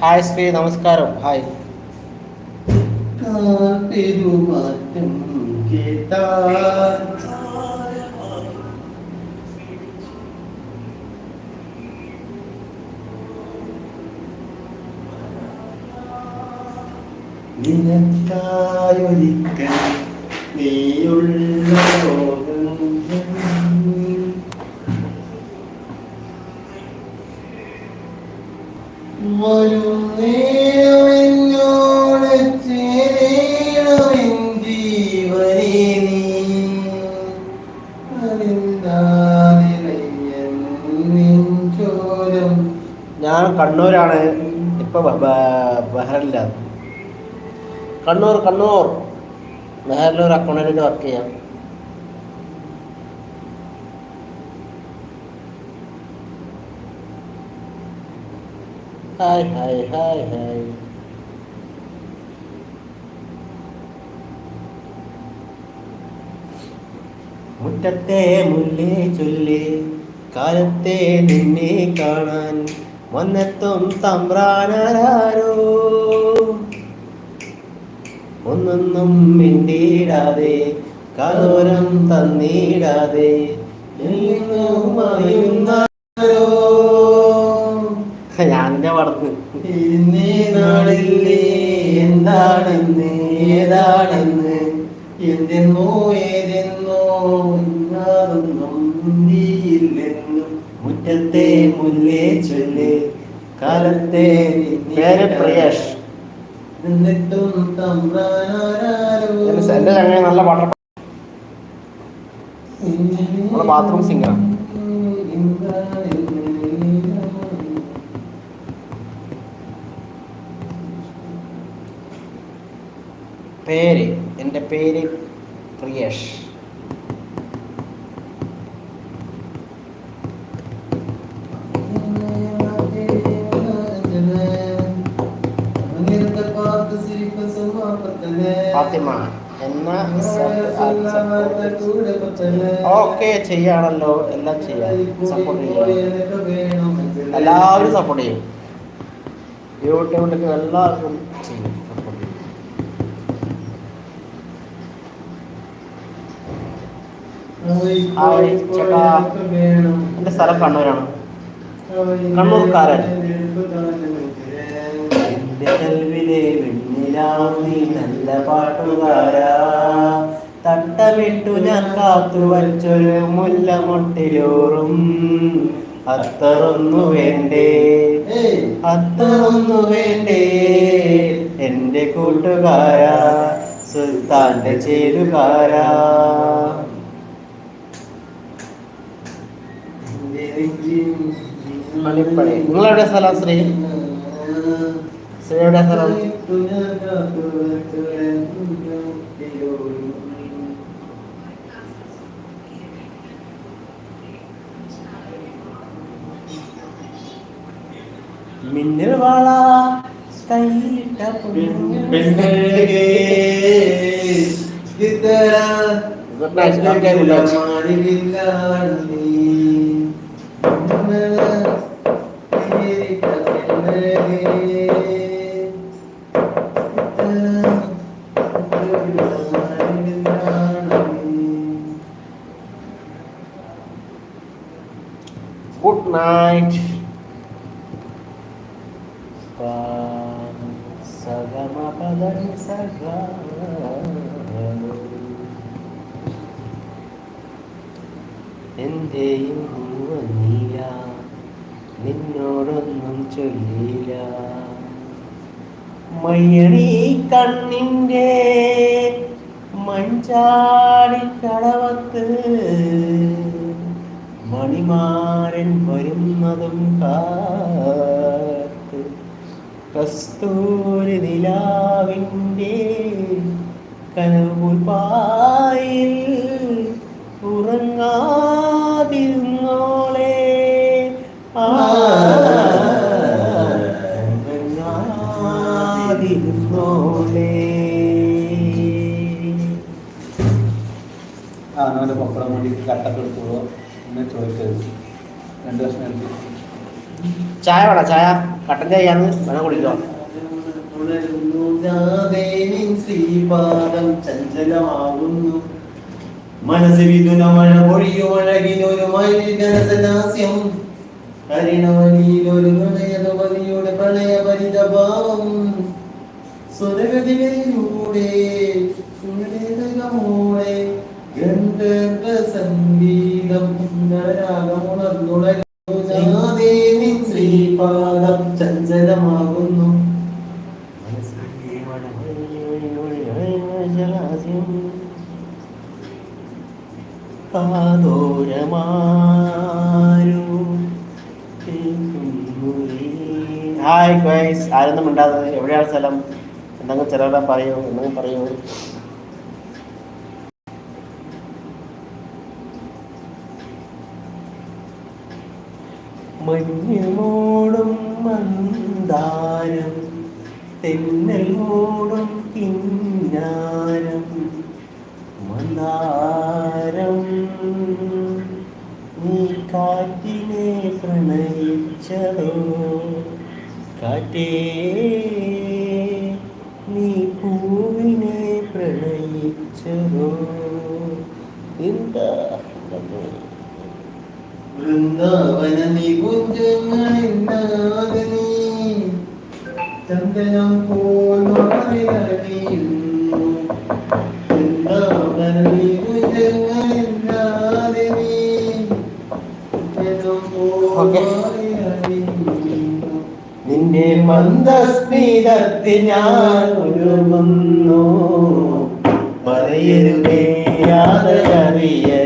Hi Shri നമസ്കാരം. Hi. നിനക്കായൊരിക്കൽ നീയുള്ള ലോകം നീ ഞാൻ കണ്ണൂരാണ്. ഇപ്പൊ ബഹറിലാണ് കണ്ണൂർ കണ്ണൂർ. ബഹറിൽ ഒരു അക്കൗണ്ടന്റ് വർക്ക് ചെയ്യാം. ഹായ് ഹായ് ഹായ് ഹായ് മുറ്റത്തെ മുല്ലേ ചൊല്ലി കാലത്തെ നിന്നെ കാണാൻ വന്നെത്തും തമ്പ്രാനാരോ ഒന്നൊന്നും മിണ്ടിയിടാതെ കാതോരം തന്നിടാതെ ഞാനിന്റെ വളർന്ന് ഇന്നേ നാളില്ലേ എന്താണെന്ന് ഏതാണെന്ന് എന്തെന്നോ ഏതെന്നോ ഇന്നാതൊന്നും നീയില്ലെന്നും മുറ്റത്തെ മുല്ലേ ചൊല്ല് കാലത്തെ പേര് പ്രിയേഷ്. എന്നിട്ടും തമ്പ്രാനാരോ എന്റെ ചങ്ങനെ നല്ല പാട്ട ബാത്റൂം സിംഗറാണ് പേര്. എന്റെ പേര് പ്രിയേഷ്. ഫാത്തിമ എന്ന ഓക്കെ ചെയ്യാണല്ലോ. എല്ലാം സപ്പോർട്ട് ചെയ്യാം. എല്ലാവരും സപ്പോർട്ട് ചെയ്യും. യൂട്യൂബിലേക്ക് എല്ലാവർക്കും ചെയ്യും സപ്പോർട്ട് ചെയ്യും ഹായ് ചേട്ടാ എന്റെ സ്ഥലം കണ്ണൂരാണ്. കണ്ണൂർക്കാരൻ. നല്ല തട്ടമിട്ടു ഞാൻ കാത്തു വച്ചൊരു മുല്ലമൊട്ടിലൂറും അത്തറൊന്നു വേണ്ടേ? അത്തറൊന്നു വേണ്ടേ? എന്റെ കൂട്ടുകാരാ സുൽത്താന്റെ ചേരുകാരാ. മണിപ്പടി നിങ്ങളെവിടെ സ്ഥലം ശ്രീ? ശ്രീ എവിടെ സ്ഥലം. മിന്നൽ വാള കയ്യിലിട്ട ഗുഡ് good night. ചൊല്ലില്ല മയ്യണി കണ്ണിന്റെ മഞ്ചാടിക്കടവത്ത് മണിമാരൻ വരുന്നതും കാത്ത്. കസ്തൂരി നിലാവിന്റെ കനവുപായിൽ പപ്പടം വേണ്ടി കട്ടൊക്കെ എടുത്തോളൂ എന്നെ ചോദിക്കരുത് രണ്ട് വർഷം എടുത്തു ചായ വേണ? ചായ കട്ടൻ ചായയാണ് വേണം കുടിക്കാം ശ്രീപാദം ചഞ്ചലമാകുന്നു. മനസ്സ് വിതുന മഴ പൊഴിയുമഴകിനൊരു മൈൽജനസനാസ്യം ഹരിണവനിയിലൊരു പ്രണയതപതിയുടെ പ്രണയപരിതഭാവം സ്വരഗതികളിലൂടെ സംഗീതം രാഗമുണർന്നുണരുന്നു ജാതേനിൻ ശ്രീപാദം ചഞ്ചലമാകുന്നു ഹായ് ആരൊന്നും ഉണ്ടാകുന്നത് എവിടെയാണ് സ്ഥലം? എന്തെങ്കിലും ചിലരുടെ പറയൂ എന്തെങ്കിലും പറയൂ. മഞ്ഞുമോടും മന്ദാരം തെന്നലോടും കിന്നാരം മന്ദാരം. നീ കാറ്റിനെ പ്രണയിച്ചതോ കാറ്റേ നീ പൂവിനെ പ്രണയിച്ചതോ എന്താ? വൃന്ദാവന നികുഞ്ചങ്ങളില്ലാതെ നീ ചന്ദനം പോൽ മാറിയറിയുന്നു മന്ദസ്മിതത്തിൽ ഞാൻ ഒരുങ്ങുന്നു പറയരുതേ യാതറിയേ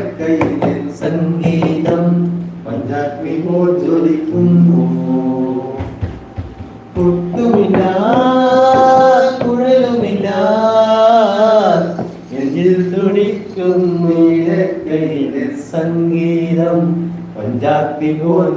പോൽ ജ്വലിക്കുന്നു ഒട്ടുമില്ല കുഴലുമില്ല. നെഞ്ചിൽ തുടിക്കും ഇടക്കൈയിൽ സംഗീതം. പഞ്ചാഗ്നി പോൽ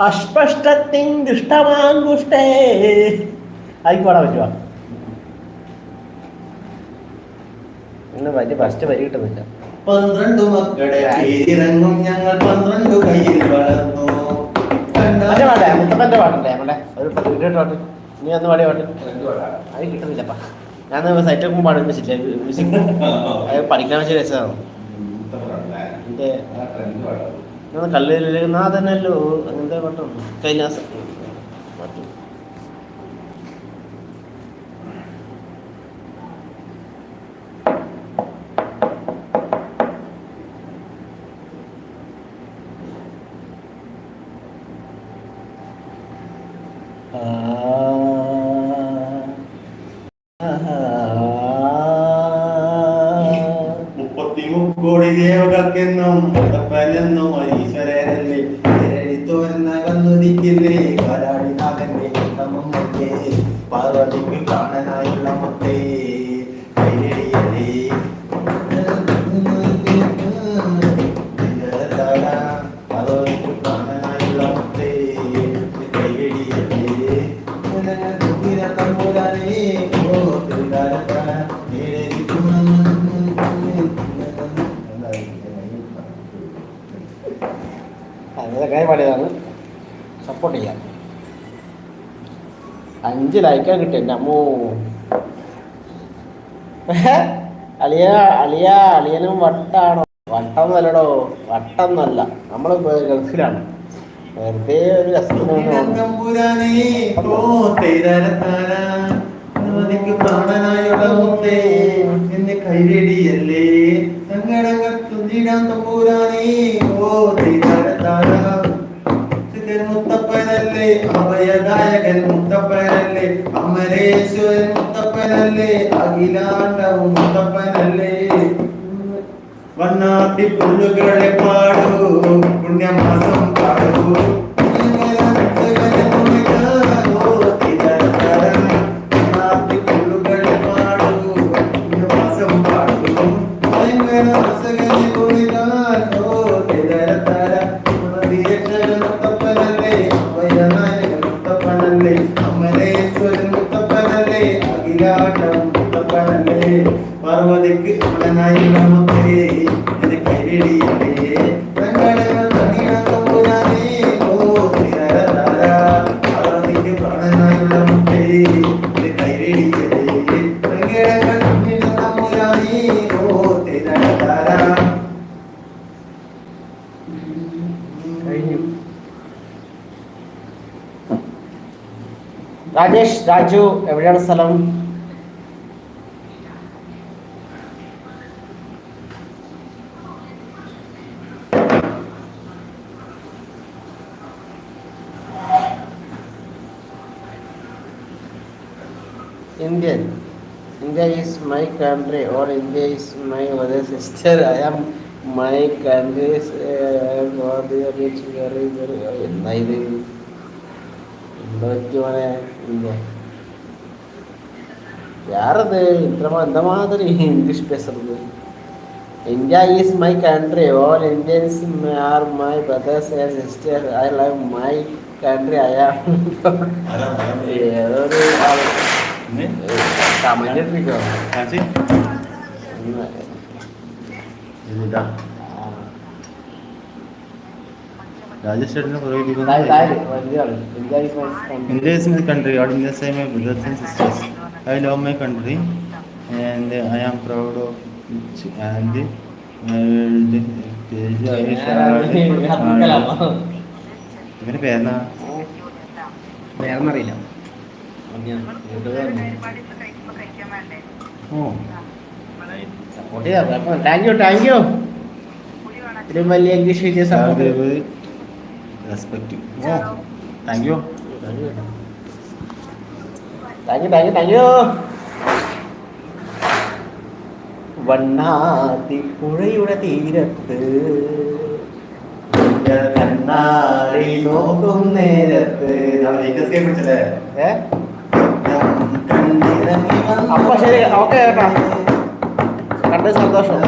അസ്പഷ്ടത്തിൻ ദുഷ്ടമാങ്കുഷ്ടേ ആയിക്കോടാ ഇന്ന് വലിയ ഫസ്റ്റ് വരി കിട്ടുന്നില്ല പന്ത്രണ്ടു മക്കളെ പേരിറങ്ങും ഞങ്ങൾ പന്ത്രണ്ടു കയ്യിൽ വളർന്നു മറ്റേ പാടേ മുത്തപ്പന്റെ പാട്ടല്ലേ നമ്മുടെ ഒരു പത്ത് മിനിറ്റ് പാട്ട് നീ ഒന്ന് പാടിയ പാട്ട് അത് കിട്ടുന്നില്ലപ്പാ ഞാൻ വെച്ചില്ലേ മ്യൂസിക് പഠിക്കാൻ വെച്ച രസമാണ് എന്റെ നാഥനല്ലോ അങ്ങനത്തെ പട്ടം. കൈലാസം. ആ മുപ്പത്തി മുക്കോടി ദേവകൾക്കെന്നും മുത്തപ്പനെന്നും ഈശ്വരനല്ലേ തോരുന്നകന്നുദിക്കില്ലേ കാലാടിനാഥന്റെ ഉത്തമമ്മേ പാർവതിക്ക് കാണാനായുള്ള അങ്ങനെ പാടിയതാണ് സപ്പോർട്ട് ചെയ്യാം അഞ്ച് ലൈക്കാ കിട്ടി എന്റെ അമ്മോ. അളിയ അളിയ അളിയനും വട്ടാണോ? വട്ടം നല്ലടോ വട്ടം നല്ല നമ്മൾ ഗൾഫിലാണ്. വെറുതെ ഒരു രസത്തിന് വന്നതാണ്. തമ്പുരാനേ, ഓ തേരരത്താര, നദിക്ക് പ്രാണനായുള്ള മുത്തേ, എന്നെ കൈരടിയല്ലേ സങ്കടങ്ങൾ തുന്നിടാൻ തമ്പൂരാനേ ഓ. സുഖൻ മുത്തപ്പനല്ലേ അഭയദായകൻ മുത്തപ്പനല്ലേ അമരേശ്വരൻ മുത്തപ്പനല്ലേ അഖിലാണ്ടവും മുത്തപ്പനല്ലേ വണ്ണാത്തി പുല്ലുകളെ പാടൂ പുണ്യമാസം പാടൂ രാജേഷ് രാജു എവിടെയാണ് സ്ഥലം Indian. India is my country or India is my other sister. I am my country's uh, for the rich very very എന്താ ഇത് എന്താ പറ്റുമോനെ ഇന്ത്യ யாரது இந்த இந்த மாதிரி இங்கிலீஷ் பேசுறது India is my country all Indians are my brothers and sister I love my country I am ഏതോ ഒരു comment ഇട്ടിരിക്കോ രാജേഷേട്ടനെ India is my country India is my country, all India say my love my country I love my country and I am proud of it and world ഇവന്റെ പേരെന്നാ? പേരെന്നറിയില്ല. ഓ. Support ചെയ്യാം. Thank you thank you ഇത്രയും വലിയ English വിജയ support respect oh thank you thank you thank you thank you വണ്ണാത്തി പുഴയുടെ തീരത്ത് കണ്ണാടി നോക്കും നേരത്ത് അപ്പൊ ശരി ഓക്കെ കേട്ടോ കണ്ട് സന്തോഷം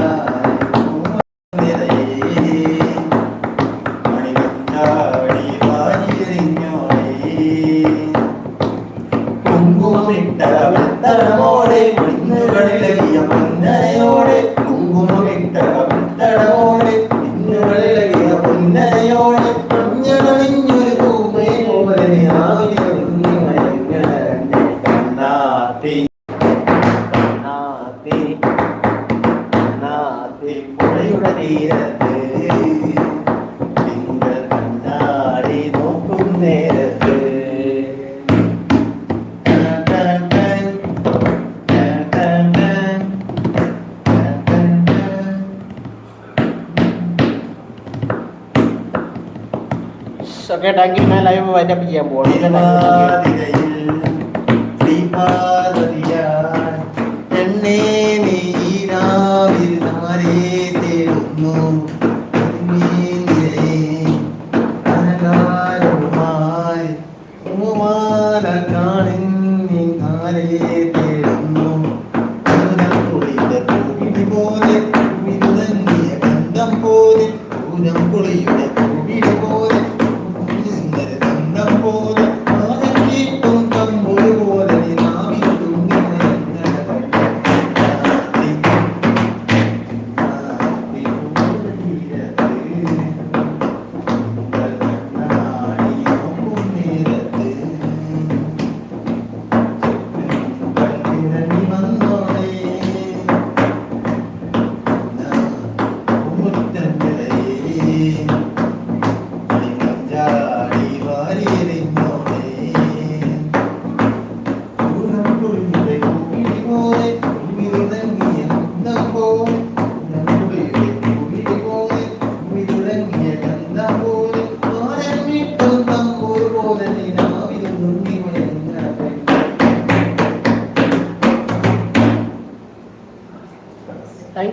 ഓക്കെ താങ്ക് യു ഞാൻ ലൈവ് വൈൻഡപ്പ് ചെയ്യാൻ പോകുന്നു എന്നെ നീരാവിൽ നാരേ തേടുന്നു.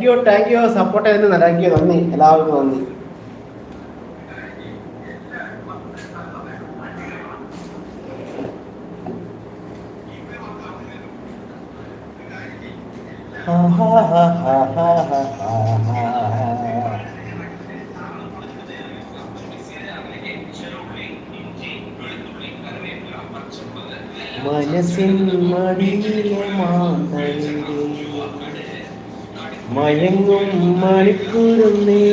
യു താങ്ക് യു സപ്പോർട്ട് ചെയ്തതിന് താങ്ക് യു നന്ദി. എല്ലാവർക്കും നന്ദി. മനസ്സിൻ മടിയിലെ മാന്തളിരേ മയങ്ങും മണിക്കൂറുന്നേ.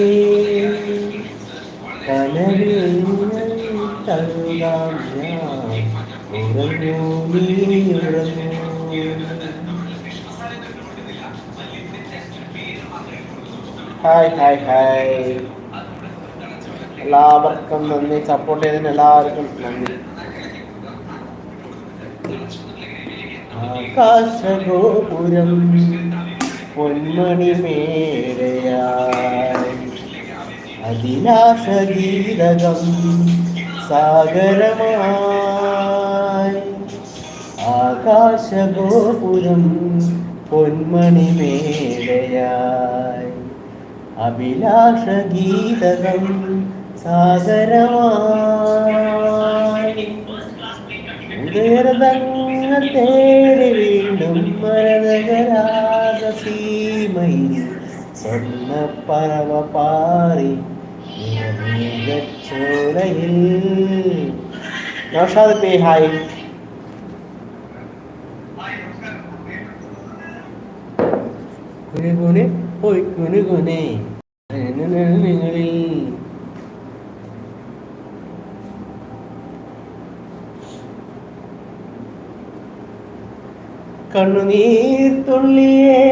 കനവിൽ ഹായ് ഹായ് ഹായ്. എല്ലാവർക്കും നന്ദി. സപ്പോർട്ട് ചെയ്തതിന് എല്ലാവർക്കും നന്ദി. ആകാശഗോപുരം പൊന്മണി മേടയായി അതിലാസഗീതകം സാഗരമായി. ആകാശഗോപുരം പൊന്മണി മേടയായി അഭിലാഷഗീതകം സാഗരമായി. ഉദയരതങ്ങൾ തേടി വീണ്ടും മരതകരാഗ സീമയിൽ സ്വർണ്ണ പറവ പാറി ചോലയിൽ നൗഷാദ് പേ ഹായ് കുനുകുനെ പോയി കുനുകുനെ നിങ്ങളിൽ കണ്ണുനീർ തുള്ളിയേ.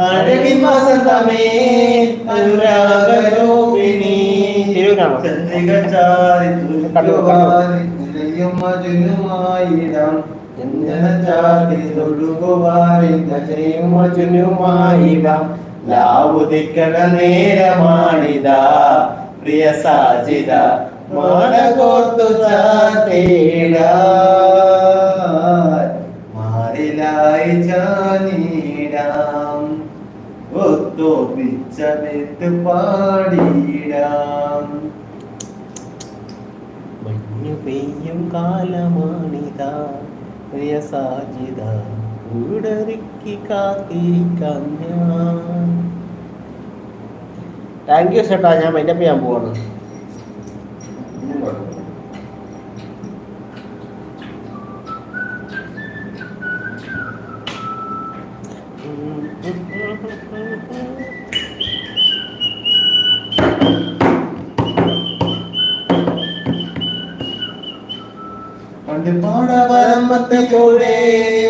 അഴകിൻ വസന്തമേ അനുരാഗരൂപിണി തിരുവനാമം ലാവുദിക്കണ നേരമാണിതാ. പ്രിയ സാജിത മാനകോർത്തു ചാട്ടേട മാറിലായി ചാനീടാം. ഒത്തോപ്പിച്ചമെത്ത് പാടിയിടാം മഞ്ഞു പെയ്യും കാലമാണിതാ. പ്രിയ സാജിത കൂടറിക്ക് കാത്തിരിക്കാം ഞാൻ. താങ്ക് യു ചേട്ടാ. ഞാൻ മൈൻഡപ്പ് ചെയ്യാൻ പോവാണ്. പാടവരമ്പത്തിലൂടെ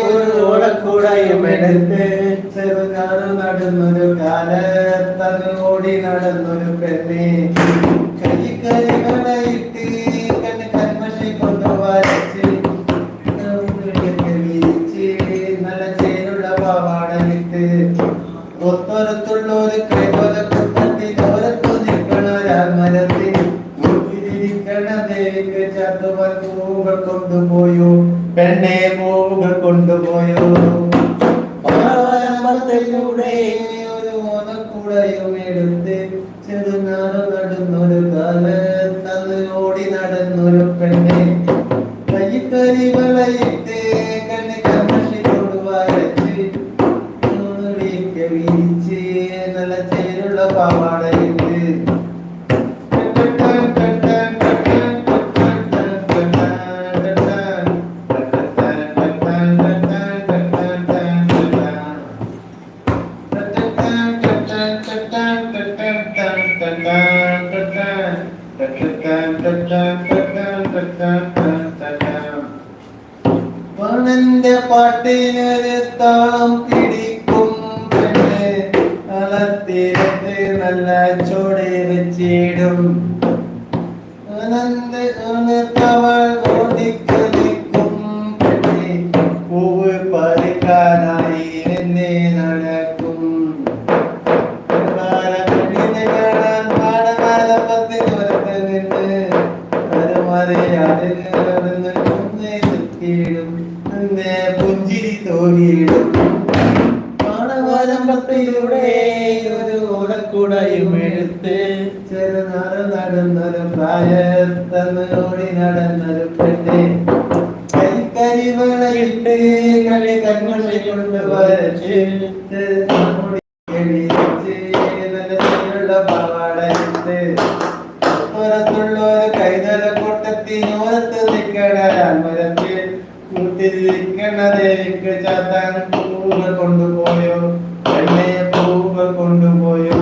ഒരു ഓടക്കൂടയും എടുത്ത് ചെറുകാറ് നടന്നൊരു കാലത്തന്ന് ഓടി നടന്നൊരു പെണ്ണെ. കൈക്കരികളയിട്ട് കണ്ണ് കന്മഷി കൊണ്ട് വരച്ച് വിരിച്ച് നല്ല ചേരുള്ള പാവാടയിട്ട് ഒത്തൊരത്തുള്ള ഒരു ചതുവൻ കൊണ്ടുപോയോ. പെണ്ണെ പോക കൊണ്ടുപോയോ? പാവലമ്പത്തിലൂടെ ഒരു നടന്നൊരു കാലത്തന്ന് ഓടി നടന്നൊരു പെണ്ണെ. കൈക്കരി വളയിട്ട് കണ്ണ് കണ്ണി ഉള്ളിലേക്ക് വീഴ്ച നല്ല ചേരുള്ള പാവാടയിട്ട് പെണ്ണിന്റെ പാട്ടിനൊരു താളം പിടിക്കും പെണ്ണ്. തളത്തിരത്ത് നല്ല ചോടെ വെച്ചിടും. ആനന്ദ ആനത്തവൾ ഓടിക്കുന്നു. കരിക്കരിവളയിട്ട് കളി കൺമണി കൊണ്ട് വരച്ച് ചെറുനാടി എണീച്ച് നിലത്തിലുള്ള പാവാടയിട്ട് പുറത്തുള്ള ഒരു കൈതല കൊട്ടത്തിനോരത്ത് നിൽക്കണ മരത്തിൽ കൂട്ടിരിക്കണ ദേവിക്ക് ചാത്താൻ പൂവുകൾ കൊണ്ടുപോയോ? എന്നെ പൂവുകൾ കൊണ്ടുപോയോ?